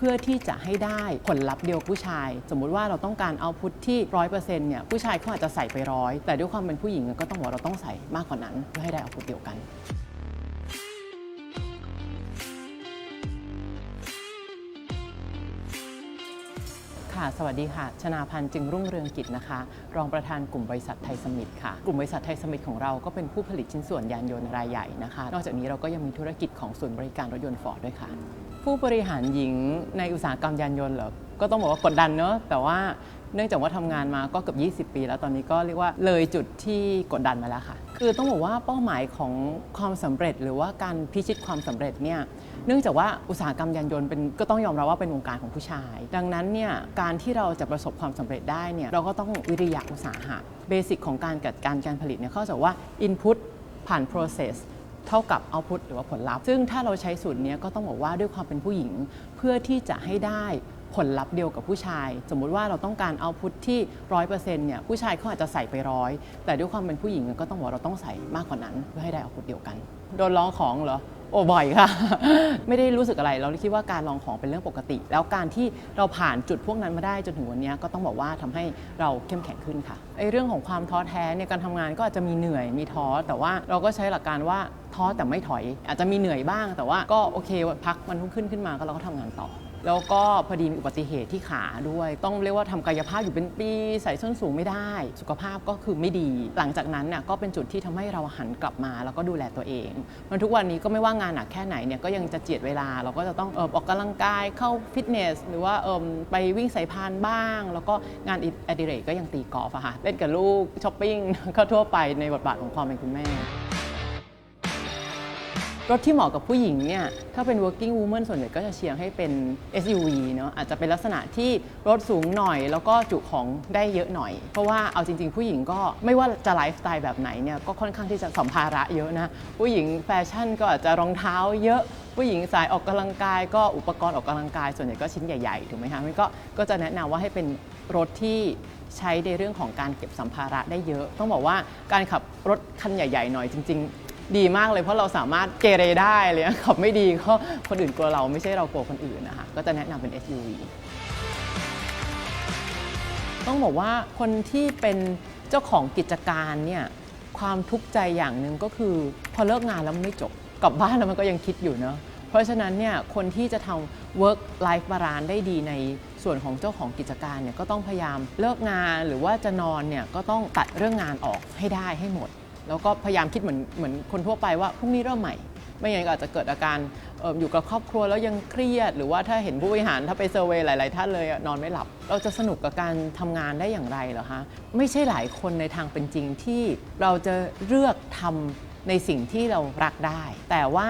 พื่อที่จะให้ได้ผลลัพธ์เดียวกับผู้ชาย สมมุติว่าเราต้องการเอาพุทที่ร้อยเปอร์เซ็นต์เนี่ยผู้ชายเขาอาจจะใส่ไปร้อยแต่ด้วยความเป็นผู้หญิงก็ต้องบอกว่าเราต้องใส่มากกว่านั้นเพื่อให้ได้เอาพุทเดียวกัน ค่ะ สวัสดีค่ะ ชนาพันธ์จึงรุ่งเรืองกิจนะคะ รองประธานกลุ่มบริษัทไทยสมิธค่ะ กลุ่มบริษัทไทยสมิธของเราก็เป็นผู้ผลิตชิ้นส่วนยานยนต์รายใหญ่นะคะ นอกจากนี้เราก็ยังมีธุรกิจของศูนย์บริการรถยนต์ฟอร์ดด้วยค่ะ ผู้บริหารหญิงในอุตสาหกรรมยานยนต์เหรอ ก็ต้องบอกว่ากดดันเนอะ แต่ว่าเนื่องจากว่าทำงานมาก็เกือบ20 ปี แล้วตอนนี้ก็เรียกว่าเลยจุดที่กดดันมาแล้วค่ะ คือต้องบอกว่าเป้าหมายของความสำเร็จ หรือว่าการพิชิตความสำเร็จเนี่ย นื่องจากว่าอุตสาหกรรมยานยนต์เป็นก็ต้องยอมรับว่าเป็นวงการของผู้ชาย ดังนั้นเนี่ยการที่เราจะประสบความสำเร็จได้เนี่ยเราก็ต้องวิริยะอุตสาหะเบสิกของการจัดการการผลิตเนี่ยเขาจว่า input ผ่าน process เท่ากับ output หรือว่าผลลัพธ์ ซึ่งถ้าเราใช้สูตรนี้ก็ต้องบอกว่าด้วยความเป็นผู้หญิงเพื่อที่จะให้ได้ผลลัพธ์เดียวกับผู้ชาย สมมุติว่าเราต้องการ output ที่ร้อยเปอร์เซ็นต์เนี่ยผู้ชายเขาอาจจะใส่ไปร้อยแต่ด้วยความเป็นผู้หญิงก็ต้องบอกเราต้องใส่มากกว่านั้น เพื่อให้ได้ output เดียวกัน โดนร้องของเหรอ โอ้บ่อยค่ะ ไม่ได้รู้สึกอะไร เราคิดว่าการลองของเป็นเรื่องปกติ แล้วการที่เราผ่านจุดพวกนั้นมาได้จนถึงวันนี้ก็ต้องบอกว่าทำให้เราเข้มแข็งขึ้นค่ะไอ้เรื่องของความท้อแท้เนี่ยการทำงานก็อาจจะมีเหนื่อยมีท้อ แต่ว่าเราก็ใช้หลักการว่าท้อแต่ไม่ถอย อาจจะมีเหนื่อยบ้าง แต่ว่าก็โอเคพักมันรุ่งขึ้นขึ้นมาก็เราก็ทำงานต่อ แล้วก็พอดีมีอุบัติเหตุที่ขาด้วย ต้องเรียกว่าทำกายภาพอยู่เป็นปีใส่ส้นสูงไม่ได้ สุขภาพก็คือไม่ดี หลังจากนั้นน่ะก็เป็นจุดที่ทำให้เราหันกลับมา แล้วก็ดูแลตัวเองมันทุกวันนี้ก็ไม่ว่างานหนักแค่ไหนเนี่ยก็ยังจะเจียดเวลา เราก็จะต้องเออออกกำลังกายเข้าฟิตเนส หรือว่าเออไปวิ่งสายพานบ้าง แล้วก็งานอดิเรกก็ยังตีกอล์ฟอะค่ะเล่นกับลูกช้อปปิ้งก็ทั่วไปในบทบาทของความเป็นคุณแม่ รถที่เหมาะกับผู้หญิงเนี่ยถ้าเป็น working woman ส่วนใหญ่ก็จะเชียร์ให้เป็น SUV เนาะอาจจะเป็นลักษณะที่รถสูงหน่อย แล้วก็จุของได้เยอะหน่อย เพราะว่าเอาจริง ๆ ผู้หญิงก็ไม่ว่าจะไลฟ์สไตล์แบบไหนเนี่ยก็ค่อนข้างที่จะสัมภาระเยอะนะ ผู้หญิงแฟชั่นก็อาจจะรองเท้าเยอะ ผู้หญิงสายออกกำลังกาย ก็อุปกรณ์ออกกำลังกาย ส่วนใหญ่ก็ชิ้นใหญ่ๆถูกไหมคะมันก็ก็จะแนะนำว่าให้เป็นรถที่ใช้ในเรื่องของการเก็บสัมภาระได้เยอะ ต้องบอกว่าการขับรถคันใหญ่ ๆ หน่อยจริง ๆ ดีมากเลยเพราะเราสามารถเกเรได้เลยนะขับไม่ดีก็คนอื่นกลัวเราไม่ใช่เรากลัวคนอื่นนะคะก็จะแนะนำเป็น SUV ต้องบอกว่าคนที่เป็นเจ้าของกิจการเนี่ยความทุกข์ใจอย่างหนึ่งก็คือ พอเลิกงานแล้วมันไม่จบกลับบ้านแล้วมันก็ยังคิดอยู่เนาะเพราะฉะนั้นเนี่ยคนที่จะทำ work life balance ได้ดีในส่วนของเจ้าของกิจการเนี่ยก็ต้องพยายามเลิกงานหรือว่าจะนอนเนี่ยก็ต้องตัดเรื่องงานออกให้ได้ให้หมด แล้วก็พยายามคิดเหมือนเหมือนคนทั่วไปว่าพรุ่งนี้เริ่มใหม่ ไม่อย่างนั้นก็อาจจะเกิดอาการเอออยู่กับครอบครัวแล้วยังเครียด หรือว่าถ้าเห็นผู้บริหารถ้าไปเซอร์เวยหลาย ๆ ท่านเลยอะนอนไม่หลับ เราจะสนุกกับการทำงานได้อย่างไรเหรอคะไม่ใช่หลายคนในทางเป็นจริงที่เราจะเลือกทำในสิ่งที่เรารักได้ แต่ว่า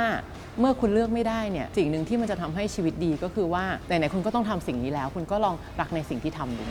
เมื่อคุณเลือกไม่ได้เนี่ยสิ่งหนึ่งที่มันจะทำให้ชีวิตดีก็คือว่าไหน ๆ คุณก็ต้องทำสิ่งนี้แล้ว คุณก็ลองรักในสิ่งที่ทำดู